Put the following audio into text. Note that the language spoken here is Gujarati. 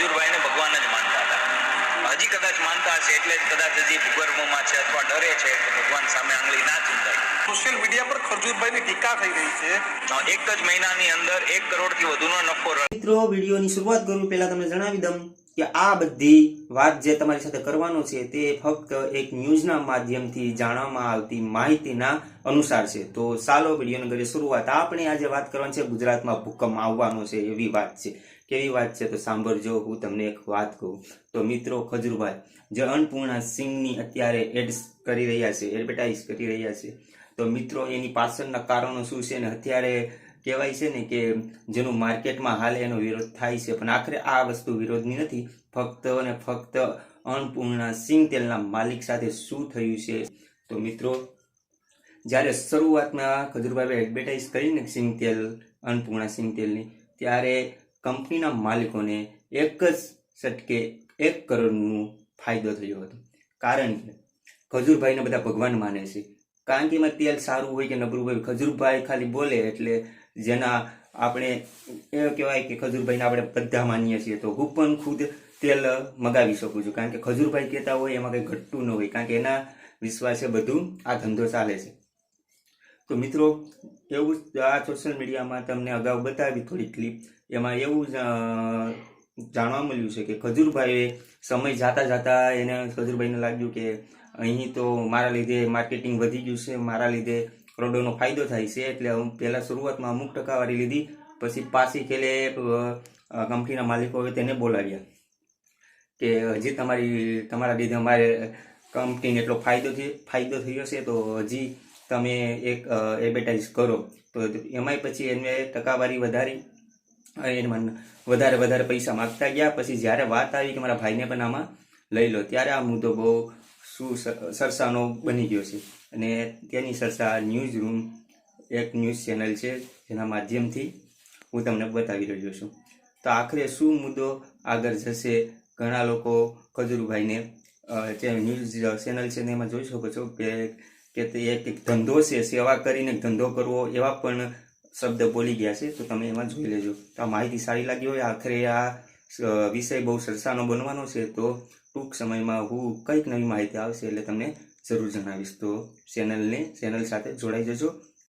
ખજૂરભાઈને ભગવાન જ માનતા હતા. હજી કદાચ માનતા હશે એટલે જ કદાચ હજી ભૂગર્ભમાં છે અથવા ડરે છે કે ભગવાન સામે આંગળી ના ચૂંટાય. સોશિયલ મીડિયા પર ખરજૂરભાઈની ટીકા થઈ રહી છે. એક જ મહિનાની અંદર એક કરોડથી વધુનો નફો મિત્રો વિડીયોની શરૂઆત કરું. પહેલા તમને જણાવી દઉં. કે આ બધી વાત જે તમારી સાથે કરવાનો છે તે ફક્ત એક ન્યૂઝના માધ્યમથી જાણવામાં આવતી માહિતીના અનુસાર છે. તો ચાલો વિડીયોની કરીએ શરૂઆત. આપણે આજે વાત કરવાની છે ગુજરાતમાં ભૂકંપ આવવાનો છે એવી વાત છે. કેવી વાત છે? તો સાંભળજો, હું તમને એક વાત કહું. તો મિત્રો ખજુરભાઈ જે અન્નપૂર્ણા સિંહની અત્યારે એડ્સ કરી રહ્યા છે, એડવર્ટાઇઝ કરી રહ્યા છે. તો મિત્રો, એની પાછળના કારણો શું છે? ને અત્યારે કહેવાય છે ને કે જેનું માર્કેટમાં હાલ એનો વિરોધ થાય છે. પણ આખરે આ વસ્તુ વિરોધની નથી. ફક્ત અને ફક્ત અન્નપૂર્ણા સિંગ તેલના માલિક સાથે શું થયું છે? તો મિત્રો, જ્યારે શરૂઆતમાં ખજૂરભાઈ એડવર્ટાઇઝ કરીને સિંગ તેલ, અન્નપૂર્ણા સિંગ તેલની, ત્યારે કંપનીના માલિકોને એક જ સટકે એક કરોડનું ફાયદો થયો હતો. કારણ કે ખજૂરભાઈને બધા ભગવાન માને છે. કારણ કે એમાં તેલ સારું હોય કે નબળું હોય, ખજૂરભાઈ ખાલી બોલે એટલે જેના આપણે એ કહેવાય કે ખજૂરભાઈને આપણે બધા માનીએ છીએ, તો હું પણ ખુદ તેલ મગાવી શકું છું. કારણ કે ખજૂરભાઈ કહેતા હોય એમાં કંઈ ઘટતું ન હોય, કારણ કે એના વિશ્વાસે બધું આ ધંધો ચાલે છે. તો મિત્રો, એવું આ સોશિયલ મીડિયામાં તમને અગાઉ બતાવી થોડી ક્લિપ એમાં એવું જ જાણવા મળ્યું છે કે ખજૂરભાઈએ સમય જાતા જાતા એને ખજૂરભાઈને લાગ્યું કે અહીં તો મારા લીધે માર્કેટિંગ વધી ગયું છે, મારા લીધે કરોડોનો ફાયદો થાય છે, એટલે હું પહેલાં શરૂઆતમાં અમુક ટકાવારી લીધી, પછી પાછી ખેલે કંપનીના માલિકોએ તેને બોલાવ્યા કે હજી તમારી, તમારા લીધે અમારે કંપનીને એટલો ફાયદો ફાયદો થયો છે, તો હજી તમે એક એડવર્ટાઇઝ કરો. તો એમાંય પછી એને ટકાવારી વધારી એમાં વધારે વધારે પૈસા માગતા ગયા. પછી જ્યારે વાત આવી કે મારા ભાઈને પણ આમાં લઈ લો, ત્યારે આ મુદ્દો બહુ શું સરસાનો બની ગયો છે. અને તેની સરસા ન્યૂઝ રૂમ એક ન્યૂઝ ચેનલ છે, જેના માધ્યમથી હું તમને બતાવી રહ્યો છું. તો આખરે શું મુદ્દો આગળ જશે, ઘણા લોકો ખજુરભાઈને જે ન્યૂઝ ચેનલ છે એમાં જોઈ શકો છો કે તે એક ધંધો છે, સેવા કરીને ધંધો કરવો એવા પણ શબ્દ બોલી ગયા છે, તો તમે એમાં જોઈ લેજો. તો આ માહિતી સારી લાગી હોય, આખરે આ વિષય બહુ સરસાનો બનવાનો છે, તો ટૂંક સમયમાં હું કંઈક નવી માહિતી આવશે એટલે તમને જરૂર જણાવીશ. તો ચેનલને, ચેનલ સાથે જોડાઈ જજો.